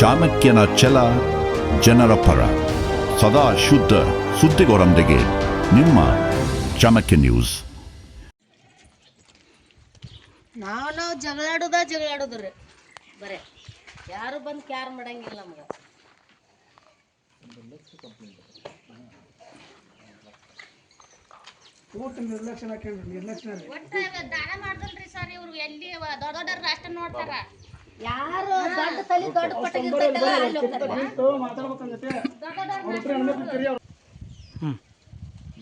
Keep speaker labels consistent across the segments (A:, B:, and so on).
A: ಚಾಣಕ್ಯನ ಛಲ ಜನರ ಪರ. ಸದಾ ಶುದ್ಧ ಸುದ್ದಿಗೋರೊಂದಿಗೆ ನಿಮ್ಮ ಚಾಣಕ್ಯ ನ್ಯೂಸ್.
B: ನಾವು ನಾವು ಜಗಳಾಡೋದ ಜಗಳಾಡೋದ್ರಿ. ಬರೇ ಯಾರು ಬಂದು ಕ್ಯಾರ್ ಮಾಡಂಗಿಲ್ಲ ನಮ್ಗೆ.
C: ಒಟ್ಟು ನಿರ್ಲಕ್ಷ್ಯ ಕೇಳ್ರಿ ನಿರ್ಲಕ್ಷ್ಯ ರೀ.
D: ಒಟ್ಟ ದಾನ ಮಾಡ್ದಲ್ರಿ ಸರ್ ಇವ್ರು ಎಲ್ಲಿ ದೊಡ್ಡ ದೊಡ್ಡ ರಾಷ್ಟ್ರ ನೋಡ್ತಾರ.
B: ಯಾರು ದೊಡ್ಡ ತಲೆ ದೊಡ್ಡ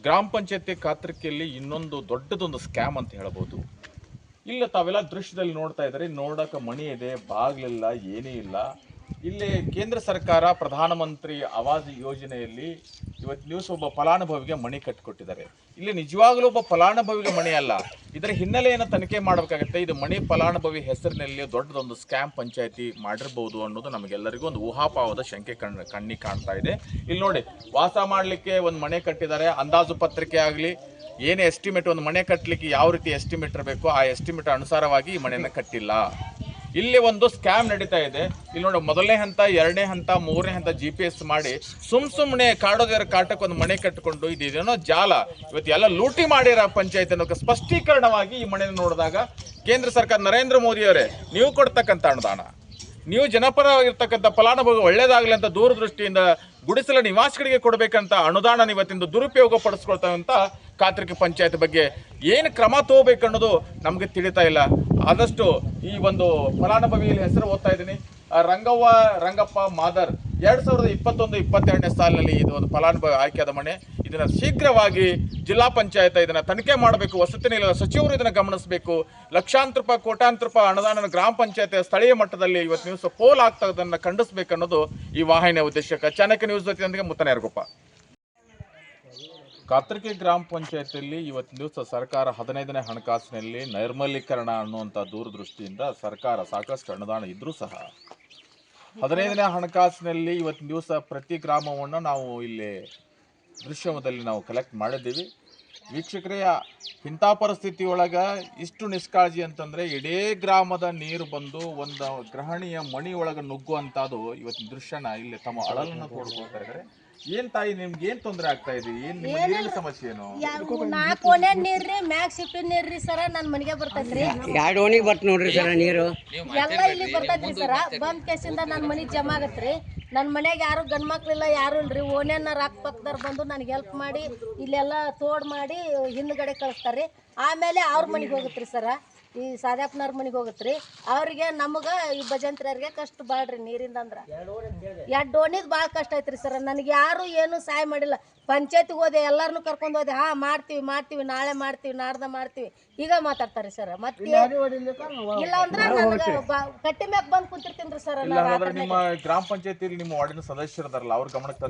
E: ಗ್ರಾಮ ಪಂಚಾಯತಿ ಖಾತ್ರಿಕೆಯಲ್ಲಿ ಇನ್ನೊಂದು ದೊಡ್ಡದೊಂದು ಸ್ಕ್ಯಾಮ್ ಅಂತ ಹೇಳಬಹುದು ಇಲ್ಲ ತಾವೆಲ್ಲ ದೃಶ್ಯದಲ್ಲಿ ನೋಡ್ತಾ ಇದ್ದಾರೆ. ನೋಡಕ್ಕೆ ಮಣಿ ಇದೆ ಬಾಗ್ಲಿಲ್ಲ ಏನೇ ಇಲ್ಲ. ಇಲ್ಲಿ ಕೇಂದ್ರ ಸರ್ಕಾರ ಪ್ರಧಾನಮಂತ್ರಿ ಆವಾಸ್ ಯೋಜನೆಯಲ್ಲಿ ಇವತ್ತು ದಿವಸ ಒಬ್ಬ ಫಲಾನುಭವಿಗೆ ಮಣಿ ಕಟ್ಟಿಕೊಟ್ಟಿದ್ದಾರೆ. ಇಲ್ಲಿ ನಿಜವಾಗ್ಲೂ ಒಬ್ಬ ಫಲಾನುಭವಿಗೆ ಮಣಿ ಅಲ್ಲ. ಇದರ ಹಿನ್ನೆಲೆಯನ್ನು ತನಿಖೆ ಮಾಡಬೇಕಾಗುತ್ತೆ. ಇದು ಮಣಿ ಫಲಾನುಭವಿ ಹೆಸರಿನಲ್ಲಿ ದೊಡ್ಡದೊಂದು ಸ್ಕ್ಯಾಮ್ ಪಂಚಾಯಿತಿ ಮಾಡಿರ್ಬೋದು ಅನ್ನೋದು ನಮಗೆಲ್ಲರಿಗೂ ಒಂದು ಊಹಾಪಾವದ ಶಂಕೆ ಕಣ್ ಕಣ್ಣಿ ಕಾಣ್ತಾ ಇದೆ. ಇಲ್ಲಿ ನೋಡಿ, ವಾಸ ಮಾಡಲಿಕ್ಕೆ ಒಂದು ಮನೆ ಕಟ್ಟಿದ್ದಾರೆ. ಅಂದಾಜು ಪತ್ರಿಕೆ ಆಗಲಿ, ಏನು ಎಸ್ಟಿಮೇಟ್ ಒಂದು ಮನೆ ಕಟ್ಟಲಿಕ್ಕೆ ಯಾವ ರೀತಿ ಎಸ್ಟಿಮೇಟ್ ಇರಬೇಕು, ಆ ಎಸ್ಟಿಮೇಟ್ ಅನುಸಾರವಾಗಿ ಈ ಮನೆಯನ್ನು ಕಟ್ಟಿಲ್ಲ. ಇಲ್ಲಿ ಒಂದು ಸ್ಕ್ಯಾಮ್ ನಡೀತಾ ಇದೆ. ಇಲ್ಲಿ ನೋಡಿ, ಮೊದಲನೇ ಹಂತ, ಎರಡನೇ ಹಂತ, ಮೂರನೇ ಹಂತ ಜಿ ಪಿ ಎಸ್ ಮಾಡಿ ಸುಮ್ ಸುಮ್ಮನೆ ಕಾಡೋದರ ಕಾಟಕ್ಕೆ ಒಂದು ಮನೆ ಕಟ್ಟಿಕೊಂಡು ಇದೇನೋ ಜಾಲ. ಇವತ್ತು ಎಲ್ಲ ಲೂಟಿ ಮಾಡಿರೋ ಪಂಚಾಯತ್ ಅನ್ನೋ ಸ್ಪಷ್ಟೀಕರಣವಾಗಿ ಈ ಮನೆಯನ್ನು ನೋಡಿದಾಗ ಕೇಂದ್ರ ಸರ್ಕಾರ ನರೇಂದ್ರ ಮೋದಿಯವರೇ ನೀವು ಕೊಡ್ತಕ್ಕಂಥ ಅನುದಾನ, ನೀವು ಜನಪರವಾಗಿರ್ತಕ್ಕಂಥ ಫಲಾನುಭವಿ ಒಳ್ಳೇದಾಗಲಿ ಅಂತ ದೂರದೃಷ್ಟಿಯಿಂದ ಗುಡಿಸಲ ನಿವಾಸಿಗಳಿಗೆ ಕೊಡಬೇಕಂತ ಅನುದಾನ ಇವತ್ತಿಂದ ದುರುಪಯೋಗ ಪಡಿಸ್ಕೊಳ್ತಾವಂತ ಕಾತ್ರಿಕೆ ಪಂಚಾಯತ್ ಬಗ್ಗೆ ಏನು ಕ್ರಮ ತಗೋಬೇಕು ಅನ್ನೋದು ನಮಗೆ ತಿಳಿತಾ ಇಲ್ಲ. ಆದಷ್ಟು ಈ ಒಂದು ಫಲಾನುಭವಿಯಲ್ಲಿ ಹೆಸರು ಓದ್ತಾ ಇದ್ದೀನಿ. ರಂಗವ್ವ, ರಂಗಪ್ಪ, ಮಾದರ್, ಎರಡ್ ಸಾವಿರದ ಇಪ್ಪತ್ತೊಂದು, ಇಪ್ಪತ್ತೆರಡನೇ ಸಾಲಿನಲ್ಲಿ ಇದು ಒಂದು ಫಲಾನುಭವಿ ಆಯ್ಕೆಯಾದ ಮನೆ. ಇದನ್ನ ಶೀಘ್ರವಾಗಿ ಜಿಲ್ಲಾ ಪಂಚಾಯತ್ ಇದನ್ನ ತನಿಖೆ ಮಾಡಬೇಕು, ವಸತಿ ನಿಲಯದ ಸಚಿವರು ಇದನ್ನ ಗಮನಿಸಬೇಕು. ಲಕ್ಷಾಂತರ ರೂಪಾಯಿ ಕೋಟ್ಯಾಂತರ ರೂಪಾಯಿ ಅನುದಾನ ಗ್ರಾಮ ಪಂಚಾಯತ್ ಸ್ಥಳೀಯ ಮಟ್ಟದಲ್ಲಿ ಇವತ್ತು ನ್ಯೂಸ್ ಪೋಲ್ ಆಗ್ತದನ್ನ ಖಂಡಿಸಬೇಕು ಅನ್ನೋದು ಈ ವಾಹಿನಿಯ ಉದ್ದೇಶಕ್ಕೆ. ಚಾಣಕ್ಯ ನ್ಯೂಸ್ ಜೊತೆಯೊಂದಿಗೆ ಮುತ್ತನ ಕಾತರ್ಕೆ ಗ್ರಾಮ ಪಂಚಾಯತಿಯಲ್ಲಿ ಇವತ್ತಿನ ದಿವಸ ಸರ್ಕಾರ ಹದಿನೈದನೇ ಹಣಕಾಸಿನಲ್ಲಿ ನೈರ್ಮಲೀಕರಣ ಅನ್ನುವಂಥ ದೂರದೃಷ್ಟಿಯಿಂದ ಸರ್ಕಾರ ಸಾಕಷ್ಟು ಅನುದಾನ ಇದ್ದರೂ ಸಹ. ಹದಿನೈದನೇ ಹಣಕಾಸಿನಲ್ಲಿ ಇವತ್ತಿನ ದಿವಸ ಪ್ರತಿ ಗ್ರಾಮವನ್ನು ನಾವು ಇಲ್ಲಿ ದೃಶ್ಯಮದಲ್ಲಿ ನಾವು ಕಲೆಕ್ಟ್ ಮಾಡಿದ್ದೀವಿ. ವೀಕ್ಷಕರೇ, ಇಂಥ ಪರಿಸ್ಥಿತಿ ಒಳಗೆ ಇಷ್ಟು ನಿಷ್ಕಾಳಜಿ ಅಂತಂದರೆ ಇಡೀ ಗ್ರಾಮದ ನೀರು ಬಂದು ಒಂದು ಗ್ರಹಣಿಯ ಮಣಿಯೊಳಗೆ ನುಗ್ಗುವಂಥದ್ದು ಇವತ್ತಿನ ದೃಶ್ಯನ ಇಲ್ಲಿ ತಮ್ಮ ಅಳಲನ್ನು ತೋಡ್ಕೊಳ್ತಾ ಏನು ತಾಯಿ ನಿಮ್ಗೆ ಏನ್ ತೊಂದರೆ ಆಗ್ತಾ ಇದೆ? ಏನು ಸಮಸ್ಯೆ ಏನು?
B: ನಾಲ್ಕು ಓಣೆ ನೀರ್ರಿ ಮ್ಯಾಗ್ ಸಿಪ್ಪಿನ ನೀರ್ರಿ ಸರ ನನ್ ಮನೆಗೆ ಬರ್ತೈತ್ರಿ.
F: ಎರಡು ಓಣಿಗೆ ಬರ್ತ ನೋಡ್ರಿ ಸರ ನೀರು.
B: ಎಲ್ಲ ಇಲ್ಲಿ ಬರ್ತೈತ್ರಿ ಸರ. ಬಂದ್ ಕೇಸಿಂದ ನನ್ ಮನಿ ಜಮಾ ಆಗತ್ರಿ. ನನ್ನ ಮನೆಯಾಗ ಯಾರು ಗಂಡ್ ಮಕ್ಳಿಲ್ಲ ಯಾರು ಇಲ್ರಿ. ಓಣ್ಯನ ಅಕ್ಕ ಪಕ್ಕದವ್ರು ಬಂದು ನನಗೆ ಹೆಲ್ಪ್ ಮಾಡಿ ಇಲ್ಲೆಲ್ಲ ತೋಡ್ ಮಾಡಿ ಹಿಂದ್ಗಡೆ ಕಳಿಸ್ತಾರ್ರಿ. ಆಮೇಲೆ ಅವ್ರ ಮನೆಗೆ ಹೋಗತ್ರಿ ಸರ. ಈ ಸಾದ್ಯಾಪ್ನವ್ರ ಮನೆಗೆ ಹೋಗತ್ರಿ. ಅವ್ರಿಗೆ ನಮಗೆ ಈ ಭಜಂತ್ರಿಯರಿಗೆ ಕಷ್ಟ ಬಾಳ್ರಿ ನೀರಿಂದ ಅಂದ್ರೆ ಎರಡು ಓಣಿದ್ ಭಾಳ ಕಷ್ಟ ಐತ್ರಿ ಸರ್. ನನಗೆ ಯಾರು ಏನು ಸಹಾಯ ಮಾಡಿಲ್ಲ. ಪಂಚಾಯತಿಗೆ ಹೋದೆ ಎಲ್ಲಾರನು ಕರ್ಕೊಂಡು ಹೋದೆ. ಹಾ ಮಾಡ್ತೀವಿ ಮಾಡ್ತೀವಿ ನಾಳೆ ಮಾಡ್ತೀವಿ ನಾಡ್ದ ಮಾಡ್ತೀವಿ. ಈಗ ಮಾತಾಡ್ತಾರೆ ಸರ್. ಮತ್ತೆ ಇಲ್ಲ ಅಂದ್ರೆ ನನಗೆ ಕಟ್ಟಿ ಮ್ಯಾಗ ಬಂದು ಕುಂತಿರ್ತೀನಿ ಸರ್
E: ನಿಮ್ಮ ಗ್ರಾಮ ಪಂಚಾಯತಿಯಲ್ಲಿ ನಿಮ್ಮ ವಾರ್ಡಿನ ಸದಸ್ಯರದಾರಲ್ಲ ಅವ್ರ ಗಮನಕ್ಕೆ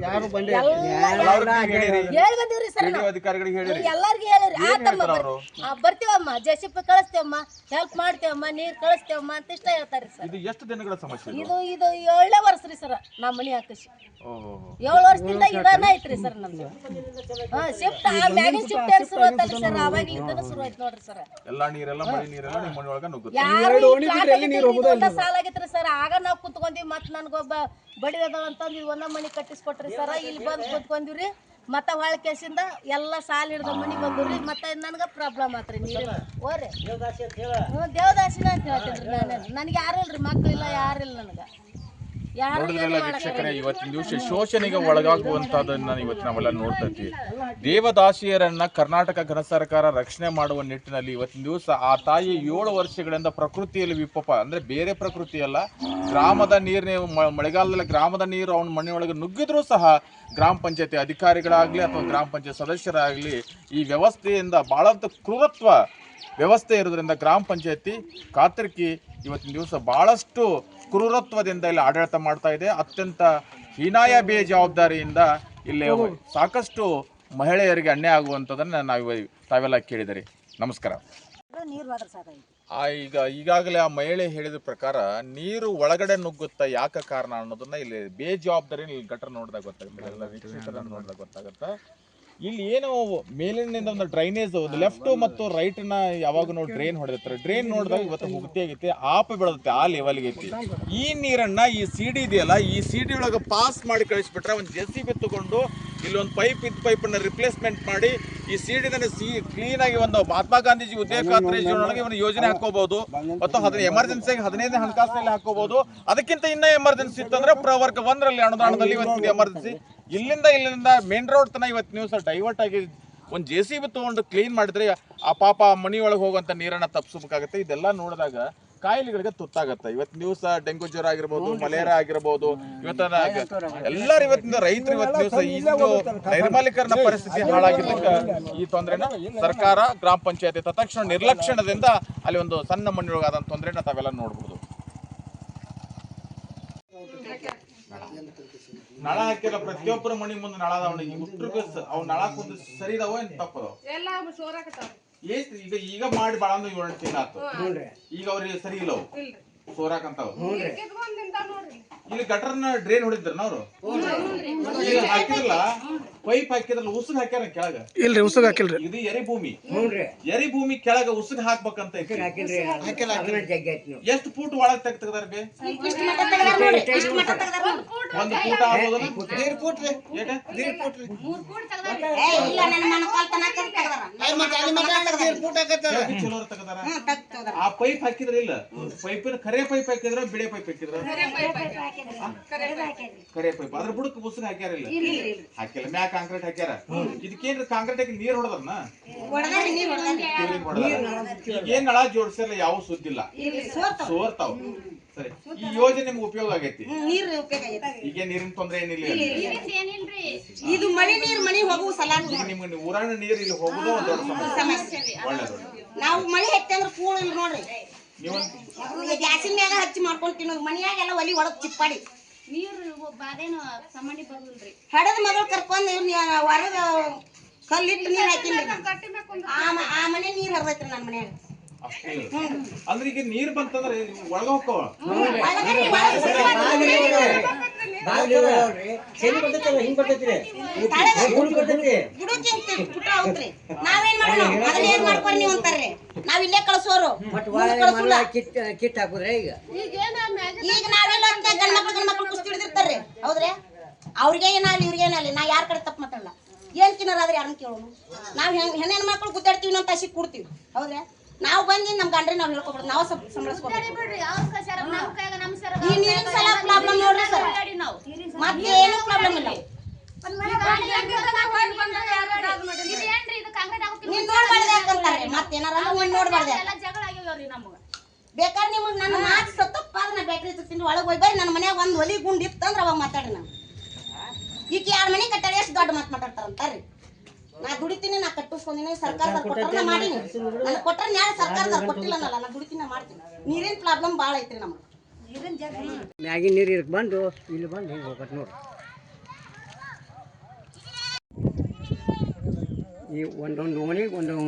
B: ಸರ್
E: ಅಧಿಕಾರಿಗಳಿಗೆ ಹೇಳಿರಿ
B: ಎಲ್ಲಾರ್ಗಿ ಹೇಳಿರಿ ಆತಮ್ಮ
E: ಹೇಳ್ತಾರ ಅವ್ರು?
B: ಆ, ಬರ್ತೀವಮ್ಮ ಜೆಸಿಪ್ ಕಳಿಸ್ತೇವಮ್ಮ ಹೆಲ್ಪ್ ಮಾಡ್ತೇವಮ್ಮ ನೀರ್ ಕಳಿಸ್ತೇವಮ್ಮ ಅಂತ ಇಷ್ಟ ಹೇಳ್ತಾರ್ರಿ ಸರ್.
E: ಇದು ಎಷ್ಟು ದಿನಗಳ ಸಮಸ್ಯೆ ಇದು?
B: ಇದು ಏಳನೇ ವರ್ಷ ರೀ ಸರ್ ನಮ್ಮ ಮನೆ ಹಾಕಿಸಿ
E: ಓಹೋ.
B: ಏಳು ವರ್ಷದಿಂದ ಇದನ್ನ ಐತ್ರಿ ಸರ್ ನಮ್ದು. ಹಾ ಶಿಫ್ಟ್ ಆ ಮ್ಯಾಗಿನ ಶಿಫ್ಟ್ ಏನ್ ಶುರು ಆಯ್ತಲ್ರಿ ಸರ್? ಅವಾಗ್ಲಿಂದನೂ ಶುರು ಆಯ್ತು ನೋಡ್ರಿ ಸರ್.
E: ಎಲ್ಲಾ ನೀರೆಲ್ಲ ಮಳೆ ನೀರೆಲ್ಲ ನಿಮ್ಮ ಮನೆ ಒಳಗ ನುಗ್ಗುತ್ತೆ.
B: ಸಾಲ ಆಗೈತ್ರಿ ಸರ್? ಆಗ ನಾವು ಕುತ್ಕೊಂಡ್ವಿ ಮತ್ ನನ್ಗೊಬ್ಬ ಬಡಿ ಅದಾವ ಅಂತಂದ್ ಒಂದ ಮನಿ ಕಟ್ಟಿಸ್ಕೊಟ್ರಿ ಸರ್. ಇಲ್ಲಿ ಬಂದ್ ಕುತ್ಕೊಂಡಿವ್ರಿ ಮತ್ತ ಹೊಳ ಕೇಸಿಂದ ಎಲ್ಲ ಸಾಲ ಹಿಡ್ದ ಮನಿ ಬಂದ್ರಿ ಮತ್ತೆ ನನ್ಗ ಪ್ರಾಬ್ಲಮ್ ಆತ್ರಿ ನೀರಿನ ಓರಿ ಹ್ಞೂ ದೇವದಾಸಿನ ಅಂತ ಹೇಳ್ತೀನಿ ನಾನು ನನಗೆ ಯಾರು ಇಲ್ರಿ ಮಕ್ಳಿಲ್ಲ ಯಾರಿಲ್ಲ ನನಗ.
E: ನೋಡಿದ್ರಲ್ಲ ವೀಕ್ಷಕರೇ ಇವತ್ತಿನ ದಿವಸ ಶೋಷಣೆಗೆ ಒಳಗಾಗುವಂತಹದನ್ನ ಇವತ್ತು ನಾವೆಲ್ಲ ನೋಡ್ತಾ ಇದ್ದೀವಿ ದೇವದಾಸಿಯರನ್ನ ಕರ್ನಾಟಕ ಘನ ಸರ್ಕಾರ ರಕ್ಷಣೆ ಮಾಡುವ ನಿಟ್ಟಿನಲ್ಲಿ ಇವತ್ತಿನ ದಿವಸ ಆ ತಾಯಿ ಏಳು ವರ್ಷಗಳಿಂದ ಪ್ರಕೃತಿಯಲ್ಲಿ ವಿಪಪ ಅಂದ್ರೆ ಬೇರೆ ಪ್ರಕೃತಿ ಅಲ್ಲ ಗ್ರಾಮದ ನೀರಿನ ಮಳೆಗಾಲದಲ್ಲಿ ಗ್ರಾಮದ ನೀರು ಅವನ ಮನೆಯೊಳಗೆ ನುಗ್ಗಿದ್ರೂ ಸಹ ಗ್ರಾಮ ಪಂಚಾಯತಿ ಅಧಿಕಾರಿಗಳಾಗ್ಲಿ ಅಥವಾ ಗ್ರಾಮ ಪಂಚಾಯತ್ ಸದಸ್ಯರಾಗ್ಲಿ ಈ ವ್ಯವಸ್ಥೆಯಿಂದ ಬಹಳಂತ ಕ್ರೂರತ್ವ ವ್ಯವಸ್ಥೆ ಇರೋದ್ರಿಂದ ಗ್ರಾಮ ಪಂಚಾಯತಿ ಕಾತರ್ಕಿ ಇವತ್ತಿನ ದಿವಸ ಬಹಳಷ್ಟು ಕ್ರೂರತ್ವದಿಂದ ಇಲ್ಲಿ ಆಡಳಿತ ಮಾಡ್ತಾ ಇದೆ. ಅತ್ಯಂತ ಹೀನಾಯ ಬೇಜವಾಬ್ದಾರಿಯಿಂದ ಇಲ್ಲಿ ಸಾಕಷ್ಟು ಮಹಿಳೆಯರಿಗೆ ಅನ್ಯಾಯ ಆಗುವಂಥದ್ದನ್ನು ನಾವು ತಾವೆಲ್ಲ ಕೇಳಿದರೆ. ನಮಸ್ಕಾರ. ಈಗ ಈಗಾಗಲೇ ಆ ಮಹಿಳೆ ಹೇಳಿದ ಪ್ರಕಾರ ನೀರು ಒಳಗಡೆ ನುಗ್ಗುತ್ತಾ ಯಾಕೆ ಕಾರಣ ಅನ್ನೋದನ್ನ ಇಲ್ಲಿ ಬೇಜವಾಬ್ದಾರಿ ಇಲ್ಲಿ ಗಟರ್ ನೋಡಿದಾಗ ಗೊತ್ತಾಗುತ್ತೆ. ಎಲ್ಲ ವೀಕ್ಷಕರನ್ನು ನೋಡಿದಾಗ ಗೊತ್ತಾಗುತ್ತೆ. ಇಲ್ಲಿ ಏನೋ ಮೇಲಿನಿಂದ ಒಂದು ಡ್ರೈನೇಜ್ ಲೆಫ್ಟ್ ಮತ್ತು ರೈಟ್ನ ಯಾವಾಗ ನೋಡಿ ಡ್ರೈನ್ ಹೊಡೆದಿರ್ತಾರೆ. ಡ್ರೈನ್ ನೋಡಿದಾಗ ಇವತ್ತು ಹುಗ್ತಿ ಆಗೈತಿ ಆಪ ಬೆಳೆದೈತಿ ಆ ಲೆವೆಲ್ಗೆ ಐತಿ. ಈ ನೀರನ್ನ ಈ ಸಿಡಿ ಇದೆಯಲ್ಲ ಈ ಸಿಡಿ ಒಳಗೆ ಪಾಸ್ ಮಾಡಿ ಕಳಿಸ್ಬಿಟ್ರೆ ಒಂದು ಜೆ ಸಿ ಬಿ ತಗೊಂಡು ಇಲ್ಲೊಂದು ಪೈಪ್ ಇದ್ದ ಅನ್ನ ರಿಪ್ಲೇಸ್ಮೆಂಟ್ ಮಾಡಿ ಈ ಸಿಡಿನ ಸಿ ಕ್ಲೀನ್ ಆಗಿ ಒಂದು ಮಹಾತ್ಮ ಗಾಂಧೀಜಿ ಉದ್ಯೋಗ ಖಾತ್ರಿ ಒಳಗೆ ಒಂದು ಯೋಜನೆ ಹಾಕೋಬಹುದು ಮತ್ತು ಹದಿನೈದು ಎಮರ್ಜೆನ್ಸಿಗೆ ಹದಿನೈದನೇ ಹಣಕಾಸಿನಲ್ಲಿ ಹಾಕೋಬಹುದು ಅದಕ್ಕಿಂತ ಇನ್ನ ಎಮರ್ಜೆನ್ಸಿ ಇತ್ತಂದ್ರೆ ಪ್ರವರ್ಗ ಒಂದರಲ್ಲಿ ಅನುದಾನದಲ್ಲಿ ಇವತ್ತು ಎಮರ್ಜೆನ್ಸಿ ಇಲ್ಲಿಂದ ಇಲ್ಲಿಂದ ಮೇನ್ ರೋಡ್ ತನ ಇವತ್ತು ನೀವು ಸರ್ ಡೈವರ್ಟ್ ಆಗಿ ಒಂದು ಜೆ ಸಿ ಬಿ ತೊಗೊಂಡು ಕ್ಲೀನ್ ಮಾಡಿದ್ರೆ ಆ ಪಾಪ ಮನಿ ಒಳಗೆ ಹೋಗುವಂಥ ನೀರನ್ನು ತಪ್ಪಿಸ್ಬೇಕಾಗತ್ತೆ. ಇದೆಲ್ಲ ನೋಡಿದಾಗ ಕಾಯಿಲೆಗಳಿಗೆ ತುತ್ತಾಗತ್ತೆ. ಇವತ್ತು ನೀವು ಸಹ ಡೆಂಗು ಜ್ವರ ಆಗಿರ್ಬೋದು ಮಲೇರಿಯಾ ಆಗಿರ್ಬೋದು ಇವತ್ತಿನ ಎಲ್ಲರೂ ಇವತ್ತಿನ ರೈತರು ಇವತ್ತು ದಿವಸ ನೈರ್ಮಲೀಕರಣ ಪರಿಸ್ಥಿತಿ ಹಾಳಾಗಿದ್ದಕ್ಕೆ ಈ ತೊಂದರೆನ ಸರ್ಕಾರ ಗ್ರಾಮ ಪಂಚಾಯತಿ ತತ್ಕ್ಷಣ ನಿರ್ಲಕ್ಷಣದಿಂದ ಅಲ್ಲಿ ಒಂದು ಸಣ್ಣ ಮಣ್ಣಿನೊಳಗಾದಂಥ ತೊಂದರೆನ ತಾವೆಲ್ಲ ನೋಡ್ಬೋದು. ನಳ ಹಾಕಿಲ್ಲ ಪ್ರತಿಯೊಬ್ಬರ ಮನಿ ಮುಂದೆ ನಳ ಅದಾವ ಈಗ ಹುಟ್ರಿಗೆ ಅವ್ ನಳ ಕುಂದ ಸರಿ ಇದಾವ ಏನ್ ತಪ್ಪದವ
G: ಎಲ್ಲ ಸೋರಾಕತ್ತಾವ
E: ಈಗ ಈಗ ಮಾಡಿ ಬಾಳ ಅಂದ್ರೆ ಏಳು ತಿಂಗಳಾತು ಈಗ ಅವ್ರಿಗೆ ಸರಿ ಇಲ್ಲ ಅವು.
G: ಇಲ್ರಿ.
E: ಸೋರಾಕಂತಾವ ಇಲ್ಲಿ ಗಟರ್ನ ಡ್ರೈನ್ ಹೊಡಿದ್ರನ ಅವ್ರು? ಈಗ ಹಾಕಿದ್ರಲ್ಲ? ಪೈಪ್ ಹಾಕಿದ್ರಲ್ಲ ಉಸುಗ್ ಹಾಕ್ಯಾರ ಕೆಳಗ?
C: ಇಲ್ರಿ ಉಸುಗ್ ಹಾಕಿಲ್ರಿ.
E: ಇದು ಎರಿ ಭೂಮಿ. ಎರಿ ಭೂಮಿ ಕೆಳಗ ಉಸುಗ್ ಹಾಕ್ಬೇಕಂತ ಎಷ್ಟು ಫೂಟ್ ಒಳಗ್ ತೆಗ್ ತೆಗ್ದಾರ ಬೇ? ಒಂದು ಫೂಟ್ ಆಗ್ಬೋದಲ್ಲ? ಆ ಪೈಪ್ ಹಾಕಿದ್ರ ಇಲ್ಲ? ಪೈಪಿನ ಕರೆ ಪೈಪ್ ಹಾಕಿದ್ರ ಬಿಳೆ ಪೈಪ್ ಹಾಕಿದ್ರ? ಕರೆ ಪೈಪ್ ಅದ್ರ ಬುಡಕ್ ಹಾಕ್ಯಾರ ಇಲ್ಲ? ಹಾಕಿಲ್ಲ ಮ್ಯಾಕ್ ಕಾಂಕ್ರೀಟ್ ಹಾಕ್ಯಾರ? ಇದಕ್ಕೇನ್ರಿ ಕಾಂಕ್ರೀಟ್ ಹಾಕಿ ನೀರ್ ಹೊಡೆದ್ರನ? ಏನ್ ನಳ ಜೋಡ್ಸಿಲ್ಲ ಯಾವ ಸುದ್ದಿಲ್ಲ. ಸೋರ್ತಾವ್. ಸರಿ ಈ ಯೋಜನೆ ನಿಮ್ಗೆ ಉಪಯೋಗ ಆಗೈತಿ?
H: ನೀರ್ ಉಪಯೋಗ ಆಗೈತೆ.
E: ಈಗ ನೀರಿನ ತೊಂದ್ರೆ ಏನಿಲ್ಲ
H: ಇದು ಮಳೆ ನೀರ್ ಮನೆ ಹೋಗುವ ಸಲ
E: ಈಗ ನಿಮ್ಗೆ ಊರಾಣ ನೀರ್ ಇಲ್ಲಿ ಹೋಗುದು ಒಂದ್ ದೊಡ್ಡ ಸಮಸ್ಯೆ. ಒಳ್ಳೇದು
H: ನಾವು ಮಳೆ ಹೆಚ್ಚಿ ಅಂದ್ರೆ ಕೂಳ ಇಲ್ಲ ನೋಡ್ರಿ. ಗ್ಯಾಸಿನ ಮ್ಯಾಗ ಹಚ್ಚಿ ಮಾಡ್ಕೊಂಡು ತಿನ್ನೋದು ಮನ್ಯಾಗೆಲ್ಲ ಒಲಿ ಒಳಗ್ ಚಿಪ್ಪಾಡಿ.
D: ನೀರು ಬಾದೇನು ಸಂಬಂಧಿ ಬರಲ್ರಿ
H: ಹಡದ ಮಗಳು ಕರ್ಕೊಂಡು ಹೊರಗ ಕಲ್ಲಿಟ್ಟು ನೀರು ಹಾಕಿನ್ರಿ. ಆ ಮ- ಆ ಮನೆ ನೀರ್ ಹರಿದೈತ್ರಿ ನನ್ನ ಮನ್ಯಾಗ.
E: ಅಂದ್ರೆ ಈಗ ನೀರ್ ಬಂತಂದ್ರೆ ಒಳಗ ಹೋಗ್ತಾವ
H: ನೀವು ಇಲ್ಲೇ ಕಳ್ಸೋರು.
F: ಕಿಟ್ ಹಾಕುದ್ರೆ ಈಗ.
H: ಈಗ ನಾವೆಲ್ಲ ಗಂಡ್ ಮಕ್ಳು ಗಂಡ್ ಮಕ್ಳು ಕುಸ್ತಿ ಹಿಡಿದಿರ್ತಾರ್ರಿ. ಹೌದ್ರಿ? ಅವ್ರಿಗೆ ಏನಾಗ್ಲಿ ಇವ್ರಿಗೆ ಏನಾಗ್ಲಿ ನಾ ಯಾರ ಕಡೆ ತಪ್ಪು ಮಾತಾಡಲ್ಲ. ಏನ್ ತಿನ್ನೋರಾದ್ರೆ ಯಾರನ್ನ ಕೇಳೋಣ. ನಾವ್ ಹೆಣ್ ಹೆಣ್ಮಕ್ಳು ಮಕ್ಳು ಗುದ್ದಾಡ್ತೀವಿ ಅಂತ ಅಶಿಕ್ ಕೊಡ್ತೀವಿ. ಹೌದ್ರಿ? ನಾವು ಬಂದಿ ನಮ್ ಗಂಡ್ರಿ ನಾವ್ ಹೇಳ್ಕೊಬಾರ್ದು ನಾವು ಸ್ವಲ್ಪ ಸಂಭಳಿಸ್ಕೊಬೇಕು ಈ ನೀರಿನ ಸಲ ಪ್ರಾಬ್ಲಮ್ ನೋಡ್ರಿ ಸರ್.
D: ನಾವು.
H: ಮತ್ತೆ ಏನು ಪ್ರಾಬ್ಲಮ್ ಇಲ್ಲ. ನೀನ್ ನೋಡ್ಬಾರ್ದು ಯಾಕಂತಾರೆ? ಮತ್ತೇನಾರ ನೀನ್ ನೋಡ್ಬಾರ್ದು. ಬೇಕಾದ್ರೆ ನಿಮ್ಗೆ ನನ್ನ ಮಾತು ಸತ್ತಪ್ಪ ನಾ ಬ್ಯಾಟ್ರಿ ತಿಂದು ಒಳಗೆ ಹೋಗಿ ಬರ್ರಿ. ನನ್ನ ಮನ್ಯಾಗ ಒಂದು ಒಲಿ ಗುಂಡಿ ಇತ್ತಂದ್ರೆ ಅವಾಗ ಮಾತಾಡಿ ನಾನು ಈಗ ಯಾರ ಮನೆ ಕಟ್ಟಾಡಿ ಎಷ್ಟು ದೊಡ್ಡ ಮಾತು ಮಾತಾಡ್ತಾರಂತಾರ್ರಿ ನಾ ದುಡಿತೀನಿ ನಾ ಕಟ್ಟಿಸ್ಕೊಂಡಿನಿ ಸರ್ಕಾರ ಕೊಟ್ಟರೆ ನಾ ಮಾಡೀನಿ. ನನಗೆ ಕೊಟ್ಟರೆ ನ್ಯಾಯ ಸರ್ಕಾರದವ್ರು ಕೊಟ್ಟಿಲ್ಲ ಅನ್ನಲ್ಲ ನಾ ದುಡಿತೀನಿ ನಾ ಮಾಡ್ತೀನಿ. ನೀರಿನ ಪ್ರಾಬ್ಲಮ್ ಭಾಳ ಐತ್ರಿ ನಮಗೆ.
F: ಮ್ಯಾಗಿನ ನೀರು ಇದಕ್ಕೆ ಬಂದು ಇಲ್ಲಿ ಬಂದು ಹಿಂಗೆ ಹೋಗತ್ ನೋಡಿ. ಈ ಒಂದೊಂದು ಓಣಿಗೆ ಒಂದೊಂದು